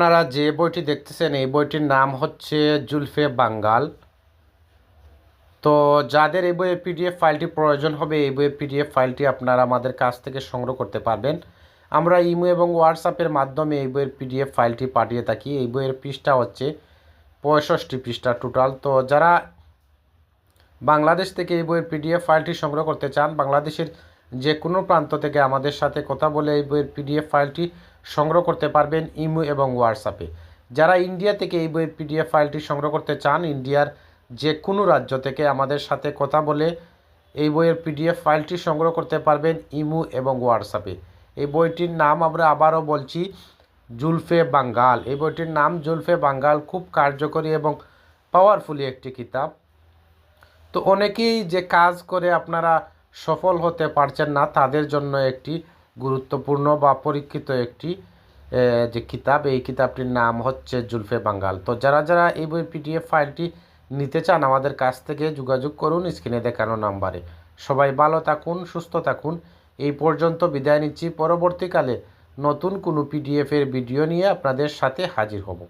আপনারা যে বইটি দেখতেছেন, এই বইটির নাম হচ্ছে জুলফে বাঙ্গাল। তো যাদের এই বইয়ের পিডিএফ ফাইলটি প্রয়োজন হবে, এই বইয়ের পিডিএফ ফাইলটি আপনারা আমাদের কাছ থেকে সংগ্রহ করতে পারবেন। আমরা ইমো এবং হোয়াটসঅ্যাপের মাধ্যমে এই বইয়ের পিডিএফ ফাইলটি পাঠিয়ে থাকি। এই বইয়ের পৃষ্ঠা হচ্ছে পঁয়ষট্টি পৃষ্ঠা টোটাল। তো যারা বাংলাদেশ থেকে এই বইয়ের পিডিএফ ফাইলটি সংগ্রহ করতে চান, বাংলাদেশের যে কোনো প্রান্ত থেকে আমাদের সাথে কথা বলে এই বইয়ের পিডিএফ ফাইলটি সংগ্রহ করতে পারবেন ইমো এবং হোয়াটসঅ্যাপে। যারা ইন্ডিয়া থেকে এই বইয়ের পিডিএফ ফাইলটি সংগ্রহ করতে চান, ইন্ডিয়ার যে কোনো রাজ্য থেকে আমাদের সাথে কথা বলে এই বইয়ের পিডিএফ ফাইলটি সংগ্রহ করতে পারবেন ইমো এবং হোয়াটসঅ্যাপে। এই বইটির নাম আমরা আবারও বলছি, জুলফে বাঙ্গাল। এই বইটির নাম জুলফে বাঙ্গাল, খুব কার্যকরী এবং পাওয়ারফুলি একটি কিতাব। তো অনেকেই যে কাজ করে আপনারা সফল হতে পারছেন না, তাদের জন্য একটি গুরুত্বপূর্ণ বা পরীক্ষিত একটি যে কিতাব, এই কিতাবটির নাম হচ্ছে জুলফে বাঙ্গাল। তো যারা যারা এই বই পিডিএফ ফাইলটি নিতে চান, আমাদের কাছ থেকে যোগাযোগ করুন স্ক্রিনে দেখানো নাম্বারে। সবাই ভালো থাকুন, সুস্থ থাকুন। এই পর্যন্ত বিদায় নিচ্ছি। পরবর্তীকালে নতুন কোনো পিডিএফের ভিডিও নিয়ে আপনাদের সাথে হাজির হব।